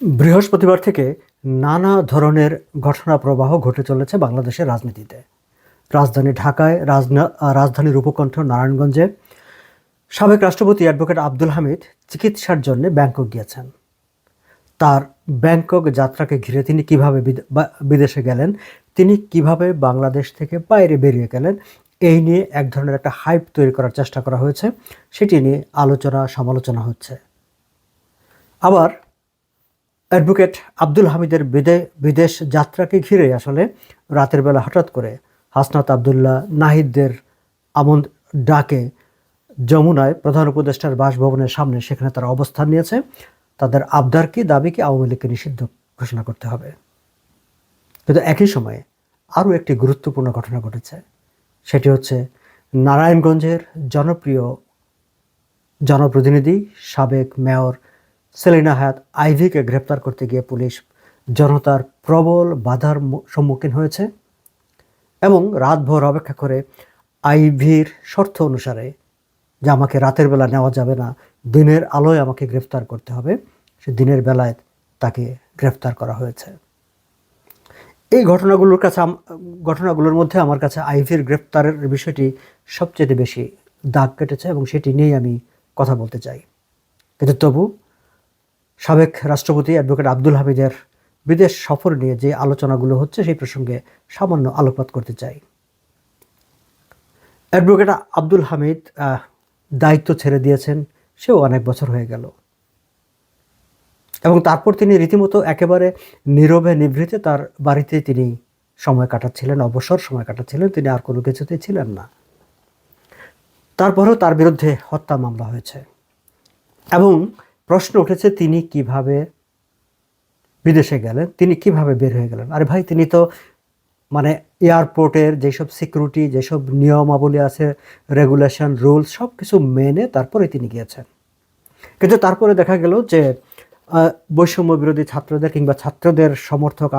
বৃহস্পতিবার থেকে নানা ধরনের ঘটনা প্রবাহ ঘটে চলেছে বাংলাদেশের রাজনীতিতে। রাজধানী ঢাকায় রাজধানীর উপকণ্ঠ নারায়ণগঞ্জে সাবেক রাষ্ট্রপতি অ্যাডভোকেট আব্দুল হামিদ চিকিৎসার জন্য ব্যাংকক গিয়েছেন। তার ব্যাংকক যাত্রাকে ঘিরে তিনি কীভাবে বিদেশে গেলেন, তিনি কীভাবে বাংলাদেশ থেকে বাইরে বেরিয়ে গেলেন, এই নিয়ে এক ধরনের একটা হাইপ তৈরি করার চেষ্টা করা হয়েছে, সেটি নিয়ে আলোচনা সমালোচনা হচ্ছে। আবার অ্যাডভোকেট আব্দুল হামিদের বিদে, বিদেশ যাত্রাকে ঘিরে আসলে রাতের বেলা হঠাৎ করে হাসনাত আবদুল্লাহ নাহিদদের আমন ডাকে। যমুনায় প্রধান উপদেষ্টার বাসভবনের সামনে সেখানে তারা অবস্থান নিয়েছে। তাদের আবদার কি, দাবি কি, আওয়ামী লীগকে নিষিদ্ধ ঘোষণা করতে হবে। কিন্তু একই সময়ে আরও একটি গুরুত্বপূর্ণ ঘটনা ঘটেছে। সেটি হচ্ছে নারায়ণগঞ্জের জনপ্রিয় জনপ্রতিনিধি সাবেক মেয়র সেলিনা হায়াত আইভিকে গ্রেপ্তার করতে গিয়ে পুলিশ জনতার প্রবল বাধার সম্মুখীন হয়েছে এবং রাতভর অপেক্ষা করে আইভির শর্ত অনুসারে যে আমাকে রাতের বেলা নেওয়া যাবে না, দিনের আলোয় আমাকে গ্রেফতার করতে হবে, সে দিনের বেলায় তাকে গ্রেফতার করা হয়েছে। এই ঘটনাগুলোর কাছে ঘটনাগুলোর মধ্যে আমার কাছে আইভির গ্রেপ্তারের বিষয়টি সবচেয়ে বেশি দাগ কেটেছে এবং সেটি নিয়েই আমি কথা বলতে চাই। কিন্তু তবু সাবেক রাষ্ট্রপতি অ্যাডভোকেট আব্দুল হামিদের বিদেশ সফর নিয়ে যে আলোচনাগুলো হচ্ছে সেই প্রসঙ্গে সামান্য আলোকপাত করতে চাই। অ্যাডভোকেট আব্দুল হামিদ দায়িত্ব ছেড়ে দিয়েছেন, সেও অনেক বছর হয়ে গেল। এবং তারপর তিনি রীতিমতো একেবারে নীরবে নিভৃতে তার বাড়িতে তিনি সময় কাটাচ্ছিলেন, অবসর সময় কাটাচ্ছিলেন, তিনি আর কোনো কিছুতেই ছিলেন না। তারপরেও তার বিরুদ্ধে হত্যা মামলা হয়েছে। এবং প্রশ্ন উঠেছে, তিনি কীভাবে বিদেশে গেলেন? তিনি কীভাবে বের হয়ে গেলেন? আরে ভাই, তিনি তো মানে এয়ারপোর্টের যেসব সিকিউরিটি, যেসব নিয়মাবলী আছে, রেগুলেশন, রুলস সব কিছু মেনে তারপরে তিনি গিয়েছেন। কিন্তু তারপরে দেখা গেল যে বৈষম্য বিরোধী ছাত্রদের কিংবা ছাত্রদের সমর্থক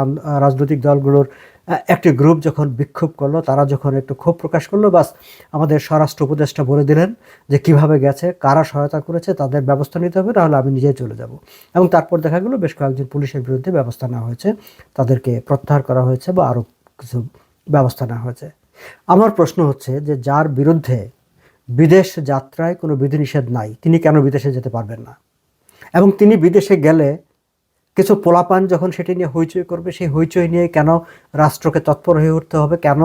রাজনৈতিক দলগুলোর একটি গ্রুপ যখন বিক্ষোভ করল, তারা যখন একটু ক্ষোভ প্রকাশ করল, বাস আমাদের স্বরাষ্ট্র উপদেষ্টা বলে দিলেন যে কীভাবে গেছে, কারা সহায়তা করেছে, তাদের ব্যবস্থা নিতে হবে, নাহলে আমি নিজেই চলে যাব। এবং তারপর দেখা গেলো, বেশ কয়েকজন পুলিশের বিরুদ্ধে ব্যবস্থা নেওয়া হয়েছে, তাদেরকে প্রত্যাহার করা হয়েছে বা আরও কিছু ব্যবস্থা নেওয়া হয়েছে। আমার প্রশ্ন হচ্ছে যে যার বিরুদ্ধে বিদেশ যাত্রায় কোনো বিধিনিষেধ নাই, তিনি কেন বিদেশে যেতে পারবেন না? এবং তিনি বিদেশে গেলে কিছু পোলাপান যখন সেটি নিয়ে হইচই করবে, সেই হইচই নিয়ে কেন রাষ্ট্রকে তৎপর হয়ে উঠতে হবে? কেন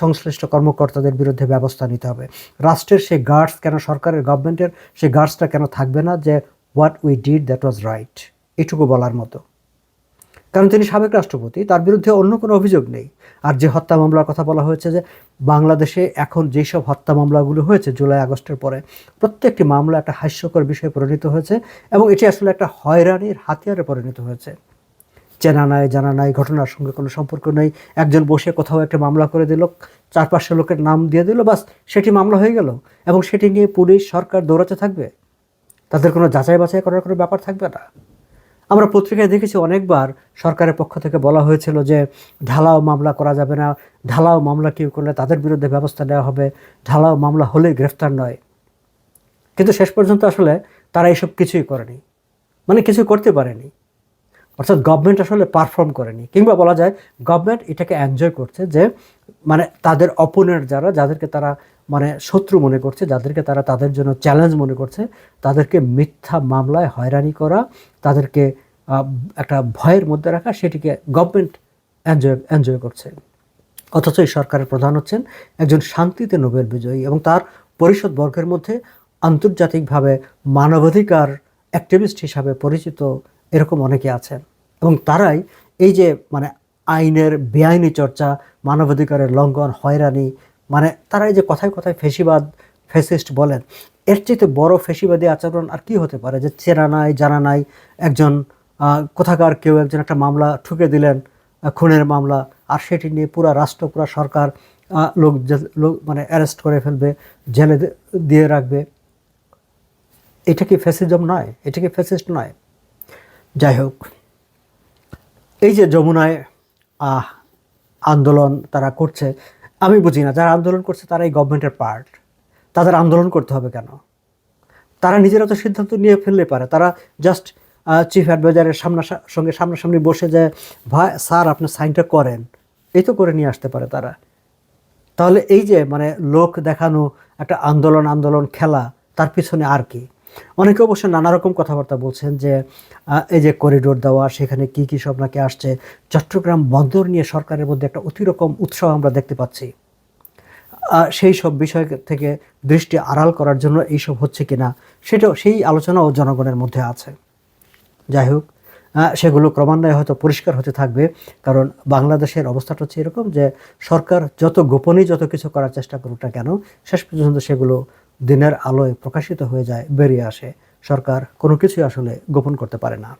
সংশ্লিষ্ট কর্মকর্তাদের বিরুদ্ধে ব্যবস্থা নিতে হবে? রাষ্ট্রের সেই গার্ডস কেন, সরকারের গভর্নমেন্টের সেই গার্ডসটা কেন থাকবে না যে what we did that was right এটুকু বলার মতো। কারণ তিনি সাবেক রাষ্ট্রপতি, তার বিরুদ্ধে অন্য কোনো অভিযোগ নেই। আর যে হত্যা মামলার কথা বলা হয়েছে যে বাংলাদেশে এখন যেসব হত্যা মামলাগুলো হয়েছে জুলাই আগস্টের পরে, প্রত্যেকটি মামলা একটা হাস্যকর বিষয়ে পরিণত হয়েছে এবং এটি আসলে একটা হয়রানির হাতিয়ারে পরিণত হয়েছে। চেনা নাই, জানা নাই, ঘটনার সঙ্গে কোনো সম্পর্ক নেই। একজন বসে কোথাও একটা মামলা করে দিল চার পাঁচশো লোকের নাম দিয়ে দিল, বাস সেটি মামলা হয়ে গেল। এবং সেটি নিয়ে পুলিশ, সরকার দৌড়াতে থাকবে? তাদের কোনো যাচাই বাছাই করার কোনো ব্যাপার থাকবে না? আমরা পত্রিকায় দেখেছি অনেকবার সরকারের পক্ষ থেকে বলা হয়েছিল যে ঢালাও মামলা করা যাবে না, ঢালাও মামলা কেউ করলে তাদের বিরুদ্ধে ব্যবস্থা নেওয়া হবে, ঢালাও মামলা হলেই গ্রেফতার নয়। কিন্তু শেষ পর্যন্ত আসলে তারা এইসব কিছুই করেনি। মানে কিছু করতে পারেনি। অর্থাৎ গভর্নমেন্ট আসলে পারফর্ম করেনি। কিংবা বলা যায় গভর্নমেন্ট এটাকে এনজয় করছে যে মানে তাদের অপোনেন্ট যারা, যাদেরকে তারা মানে শত্রু মনে করছে, যাদেরকে তারা তাদের জন্য চ্যালেঞ্জ মনে করছে, তাদেরকে মিথ্যা মামলায় হয়রানি করা, তাদেরকে একটা ভয়ের মধ্যে রাখা, সেটিকে গভর্নমেন্ট এনজয় এনজয় করছে। অথচ এই সরকারের প্রধান হচ্ছেন একজন শান্তিতে নোবেল বিজয়ী এবং তার পরিষদ বর্গের মধ্যে আন্তর্জাতিকভাবে মানবাধিকার অ্যাক্টিভিস্ট হিসাবে পরিচিত এরকম অনেকে আছেন। এবং তারাই এই যে মানে আইনের বেআইনি চর্চা, মানবাধিকারের লঙ্ঘন, হয়রানি মানে তারা এই যে কথায় কথায় ফেসিবাদ, ফেসিস্ট বলেন, এর চেয়ে বড় ফেসিবাদী আচরণ আর কি হতে পারে? যে চেনা নাই, জানা নাই, একজন কোথাকার কেউ একজন একটা মামলা ঠুকে দিলেন খুনের মামলা, আর সেটি নিয়ে পুরা রাষ্ট্র, পুরা সরকার লোক লোক মানে অ্যারেস্ট করে ফেলবে, জেলে দিয়ে রাখবে। এটা কি ফ্যাসিজম নয়? এটা কি ফ্যাসিস্ট নয়? যাই হোক, এই যে যমুনায় আন্দোলন তারা করছে, আমি বুঝি না, যারা আন্দোলন করছে তারা এই গভর্নমেন্টের পার্ট তাদের আন্দোলন করতে হবে কেন? তারা নিজেরা তো সিদ্ধান্ত নিয়ে ফেললে পারে, তারা জাস্ট চিফ অ্যাডভাইজারের সামনা সঙ্গে সামনাসামনি বসে যে, ভাই, স্যার, আপনি সাইনটা করেন। এই তো করে নিয়ে আসতে পারে তারা। তাহলে এই যে মানে লোক দেখানো, একটা আন্দোলন আন্দোলন খেলা, তার পিছনে আর কি? অনেকে অবশ্য নানা রকম কথাবার্তা বলছেন যে এই যে করিডোর দেওয়া, সেখানে কি কি সব নাকি আসছে। চট্টগ্রাম বন্দর নিয়ে সরকারের মধ্যে একটা অতিরকম উৎসাহ আমরা দেখতে পাচ্ছি। সেই সব বিষয় থেকে দৃষ্টি আড়াল করার জন্য এইসব হচ্ছে কিনা, সেটাও, সেই আলোচনাও জনগণের মধ্যে আছে। যাই হোক সেগুলো ক্রমান্বয়ে হয়তো পরিষ্কার হতে থাকবে। কারণ বাংলাদেশের অবস্থাটা হচ্ছে এরকম যে, সরকার যত গোপনে যত কিছু করার চেষ্টা করুক না কেন, শেষ পর্যন্ত সেগুলো দিনের আলোয় প্রকাশিত হয়ে যায়, বেরিয়ে আসে। সরকার কোনো কিছুই আসলে গোপন করতে পারে না।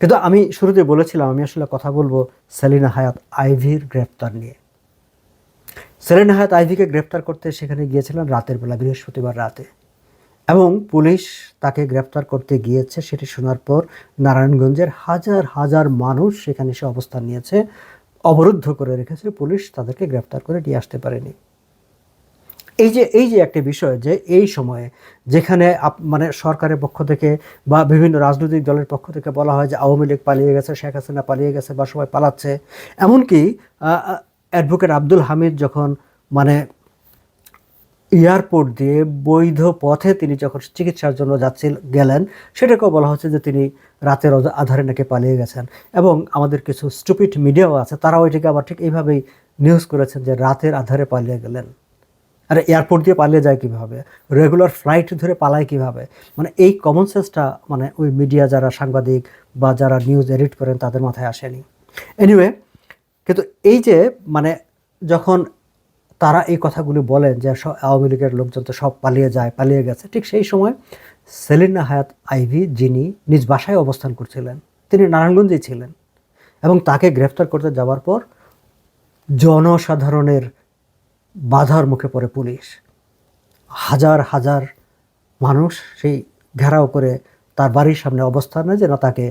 কিন্তু আমি শুরুতে বলেছিলাম, আমি আসলে কথা বলব সেলিনা হায়াত আইভির গ্রেপ্তার নিয়ে। সেলিনা হায়াত আইভিকে গ্রেপ্তার করতে সেখানে গিয়েছিলেন রাতের বেলা, বৃহস্পতিবার রাতে। এবং পুলিশ তাকে গ্রেপ্তার করতে গিয়েছে, সেটি শোনার পর নারায়ণগঞ্জের হাজার হাজার মানুষ সেখানে এসে অবস্থান নিয়েছে, অবরুদ্ধ করে রেখেছে। পুলিশ তাদেরকে গ্রেপ্তার করে নিয়ে আসতে পারেনি। এই যে এই যে একটা বিষয় যে, এই সময়ে যেখানে মানে সরকারের পক্ষ থেকে বা বিভিন্ন রাজনৈতিক দলের পক্ষ থেকে বলা হয় যে, আওয়ামী লীগ পালিয়ে গেছে, শেখ হাসিনা পালিয়ে গেছে বা সবাই পালাচ্ছে, এমনকি অ্যাডভোকেট আব্দুল হামিদ যখন মানে এয়ারপোর্ট দিয়ে বৈধ পথে তিনি যখন চিকিৎসার জন্য যাচ্ছিল, গেলেন, সেটাকেও বলা হচ্ছে যে তিনি রাতের আধারে নাকি পালিয়ে গেছেন। এবং আমাদের কিছু স্টুপিড মিডিয়াও আছে, তারাও এটাকে আবার ঠিক এইভাবেই নিউজ করেছেন যে রাতের আধারে পালিয়ে গেলেন। আরে এয়ারপোর্ট দিয়ে পালিয়ে যায় কীভাবে? রেগুলার ফ্লাইট ধরে পালায় কীভাবে? মানে এই কমন সেন্সটা মানে ওই মিডিয়া যারা সাংবাদিক বা যারা নিউজ এডিট করেন, তাদের মাথায় আসেনি। এনিওয়ে কিন্তু এই যে মানে যখন তারা এই কথাগুলি বলেন যে আওয়ামী লীগের লোকজন তো সব পালিয়ে যায়, পালিয়ে গেছে। ঠিক সেই সময় সেলিনা হায়াত আইভি যিনি নিজ বাসায় অবস্থান করছিলেন, তিনি নারায়ণগঞ্জেই ছিলেন এবং তাকে গ্রেফতার করতে যাওয়ার পর জনসাধারণের বাধার মুখে পড়ে পুলিশ। হাজার হাজার মানুষ সেই ঘেরাও করে তার বাড়ির সামনে অবস্থান নেয় যে না তাকে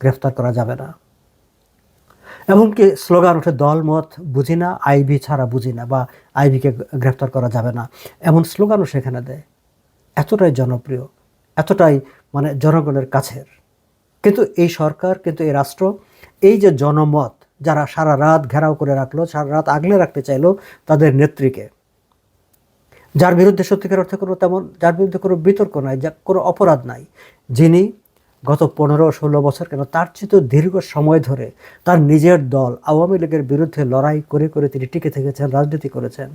গ্রেফতার করা যাবে না। এমনকি স্লোগান ওঠে, দল, মত, বুঝি না আইবি ছাড়া বুঝি না বা আইবিকে গ্রেফতার করা যাবে না এমন স্লোগানও সেখানে দেয়। এতটাই জনপ্রিয়, এতটাই মানে জনগণের কাছের। কিন্তু এই সরকার, কিন্তু এই রাষ্ট্র, এই যে জনমত, যারা সারা রাত ঘেরাও করে রাখল, সারা রাত আগলে রাখতে চাইলো তাদের নেত্রীকে, যার বিরুদ্ধে সত্যিকার অর্থে কোনো তেমন, যার বিরুদ্ধে কোনো বিতর্ক নাই যা কোনো অপরাধ নাই, যিনি গত পনেরো ষোলো বছর কেন তার চেয়ে দীর্ঘ সময় ধরে তার নিজের দল আওয়ামী লীগের বিরুদ্ধে লড়াই করে করে তিনি টিকে থেকেছেন, রাজনীতি করেছেন।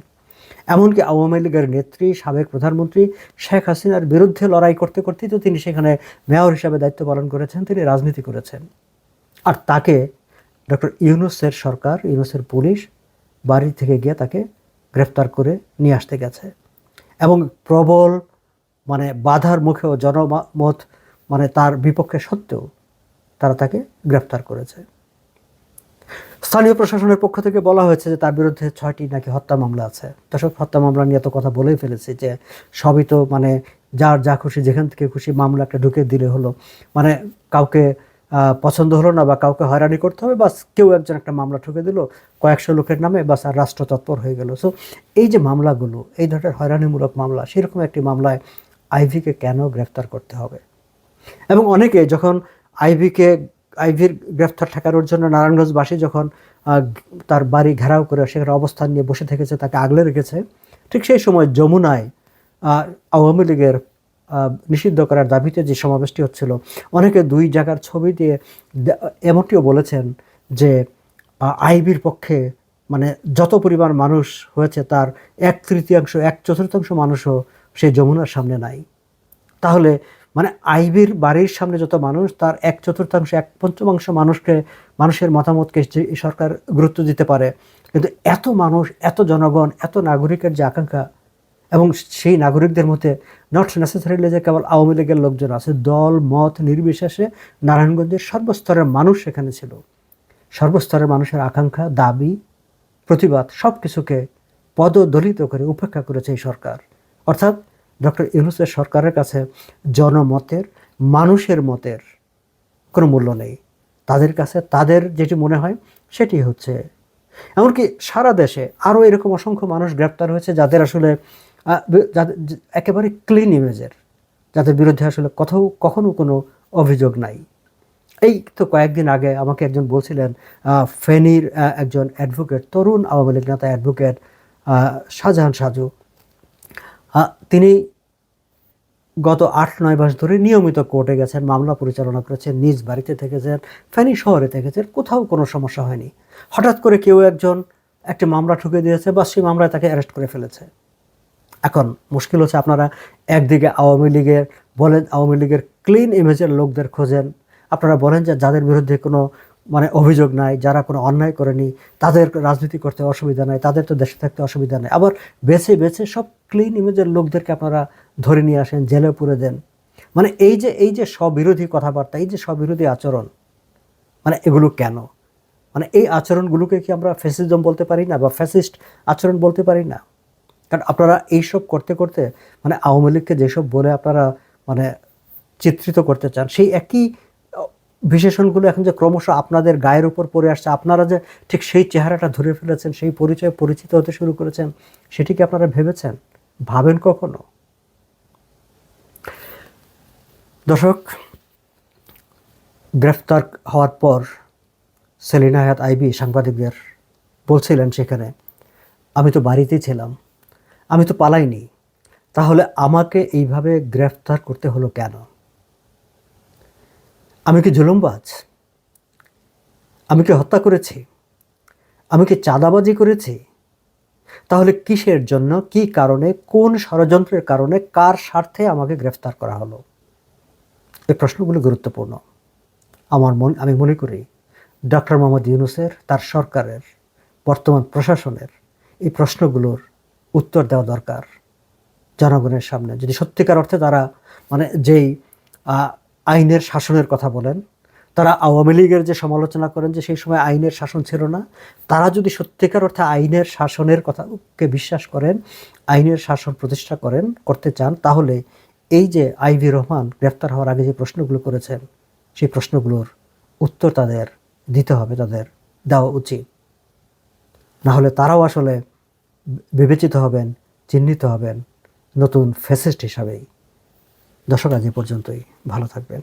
এমনকি আওয়ামী লীগের নেত্রী, সাবেক প্রধানমন্ত্রী শেখ হাসিনার বিরুদ্ধে লড়াই করতে করতেই তো তিনি সেখানে মেয়র হিসাবে দায়িত্ব পালন করেছেন, তিনি রাজনীতি করেছেন। আর তাকে ডক্টর ইউনুসের সরকার, ইউনুসের পুলিশ বাড়ি থেকে গিয়ে তাকে গ্রেফতার করে নিয়ে আসতে গেছে। এবং প্রবল মানে বাধার মুখেও জনমত মানে তার বিপক্ষে সত্ত্বেও তারা তাকে গ্রেফতার করেছে। স্থানীয় প্রশাসনের পক্ষ থেকে বলা হয়েছে যে তার বিরুদ্ধে ছয়টি নাকি হত্যা মামলা আছে। দর্শক, হত্যা মামলা নিয়ে তো কথা বলেই ফেলেছি যে সবই তো মানে যার যা খুশি, যেখান থেকে খুশি মামলা একটা ঢুকে দিলে হলো। মানে কাউকে পছন্দ হলো না বা কাউকে হয়রানি করতে হবে, বাস কেউ একজন একটা মামলা ঠুকে দিল, কয়েকশো লোকের নামে বাস আর রাষ্ট্র তৎপর হয়ে গেল। সো এই যে মামলাগুলো, এই ধরনের হয়রানিমূলক মামলা, সেরকম একটি মামলায় আইভিকে কেন গ্রেফতার করতে হবে? এবং অনেকে যখন আইভিকে, আইভির গ্রেফতার ঠেকানোর জন্য নারায়ণগঞ্জবাসী যখন তার বাড়ি ঘেরাও করে সেখানে অবস্থান নিয়ে বসে থেকেছে, তাকে আগলে রেখেছে, ঠিক সেই সময় যমুনায় আওয়ামী লীগের নিষিদ্ধ করার দাবিতে যে সমাবেশটি হচ্ছিল, অনেকে দুই জায়গার ছবি দিয়ে এমনটিও বলেছেন যে আইবির পক্ষে মানে যত পরিমাণ মানুষ হয়েছে, তার এক তৃতীয়াংশ, এক চতুর্থাংশ মানুষও সেই যমুনার সামনে নাই। তাহলে মানে আইবির বাড়ির সামনে যত মানুষ, তার এক চতুর্থাংশ, এক পঞ্চমাংশ মানুষকে, মানুষের মতামতকে সরকার গুরুত্ব দিতে পারে। কিন্তু এত মানুষ, এত জনগণ, এত নাগরিকের যে আকাঙ্ক্ষা, এবং সেই নাগরিকদের মধ্যে নট নেসেসারিলি যে কেবল আওয়ামী লীগের লোকজন আছে, দল, মত, নির্বিশেষে নারায়ণগঞ্জের সর্বস্তরের মানুষ সেখানে ছিল। সর্বস্তরের মানুষের আকাঙ্ক্ষা, দাবি, প্রতিবাদ সব কিছুকে পদদলিত করে উপেক্ষা করেছে এই সরকার। অর্থাৎ ডক্টর ইউনুসের সরকারের কাছে জনমতের, মানুষের মতের কোনো মূল্য নেই। তাদের কাছে তাদের যেটি মনে হয় সেটি হচ্ছে, এমনকি সারা দেশে আরও এরকম অসংখ্য মানুষ গ্রেপ্তার হয়েছে যাদের আসলে যাদের একেবারে ক্লিন ইমেজের যাদের বিরুদ্ধে আসলে কোথাও, কখনো কোনো অভিযোগ নাই। এই তো কয়েকদিন আগে আমাকে একজন বলছিলেন ফেনীর একজন অ্যাডভোকেট তরুণ আওয়ামী লীগ নেতা অ্যাডভোকেট শাহজাহান সাজু। তিনি গত আট, নয় মাস ধরে নিয়মিত কোর্টে গেছেন, মামলা পরিচালনা করেছেন, নিজ বাড়িতে থেকেছেন, ফেনী শহরে থেকেছেন, কোথাও কোনো সমস্যা হয়নি। হঠাৎ করে কেউ একজন একটি মামলা ঠুকে দিয়েছে বা সেই মামলায় তাকে অ্যারেস্ট করে ফেলেছে। এখন মুশকিল হচ্ছে আপনারা একদিকে আওয়ামী লীগের বলেন, আওয়ামী লীগের ক্লিন ইমেজের লোকদের খোঁজেন। আপনারা বলেন যে যাদের বিরুদ্ধে কোনো মানে অভিযোগ নাই, যারা কোনো অন্যায় করেনি, তাদের রাজনীতি করতে অসুবিধা নাই, তাদের তো দেশে থাকতে অসুবিধা নেই। আবার বেছে বেছে সব ক্লিন ইমেজের লোকদেরকে আপনারা ধরে নিয়ে আসেন, জেলে পুরে দেন। মানে এই যে এই যে স্ববিরোধী কথাবার্তা, এই যে স্ববিরোধী আচরণ মানে এগুলো কেন? মানে এই আচরণগুলোকে কি আমরা ফ্যাসিজম বলতে পারি না বা ফ্যাসিস্ট আচরণ বলতে পারি না? কারণ আপনারা এইসব করতে করতে মানে আওয়ামী লীগকে যেসব বলে আপনারা মানে চিত্রিত করতে চান, সেই একই বিশেষণগুলো এখন যে ক্রমশ আপনাদের গায়ের উপর পড়ে আসছে, আপনারা যে ঠিক সেই চেহারাটা ধরে ফেলেছেন, সেই পরিচয়ে পরিচিত হতে শুরু করেছেন, সেটি কি আপনারা ভেবেছেন? ভাবেন কখনো? দর্শক, গ্রেফতার হওয়ার পর সেলিনা হায়াত আইবি সাংবাদিকদের বলছিলেন সেখানে, আমি তো বাড়িতেই ছিলাম, আমি তো পালাইনি, তাহলে আমাকে এইভাবে গ্রেফতার করতে হলো কেন? আমি কি জুলুমবাজ? আমি কি হত্যা করেছি? আমি কি চাঁদাবাজি করেছি? তাহলে কিসের জন্য, কি কারণে, কোন ষড়যন্ত্রের কারণে, কার স্বার্থে আমাকে গ্রেফতার করা হলো? এই প্রশ্নগুলো গুরুত্বপূর্ণ। আমার মন, আমি মনে করি ডক্টর মোহাম্মদ ইউনুসের, তার সরকারের, বর্তমান প্রশাসনের এই প্রশ্নগুলোর উত্তর দেওয়া দরকার জনগণের সামনে। যদি সত্যিকার অর্থে তারা মানে যেই আইনের শাসনের কথা বলেন। তারা আওয়ামী লীগের যে সমালোচনা করেন যে সেই সময় আইনের শাসন ছিল না, তারা যদি সত্যিকার অর্থে আইনের শাসনের কথাকে বিশ্বাস করেন, আইনের শাসন প্রতিষ্ঠা করেন, করতে চান, তাহলে এই যে আইভি রহমান গ্রেফতার হওয়ার আগে যে প্রশ্নগুলো করেছেন, সেই প্রশ্নগুলোর উত্তর তাদের দিতে হবে, তাদের দেওয়া উচিত। না হলে তারাও আসলে বিবেচিত হবেন, চিহ্নিত হবেন নতুন ফেসিস্ট হিসাবেই। দর্শক আজ এ পর্যন্তই। ভালো থাকবেন।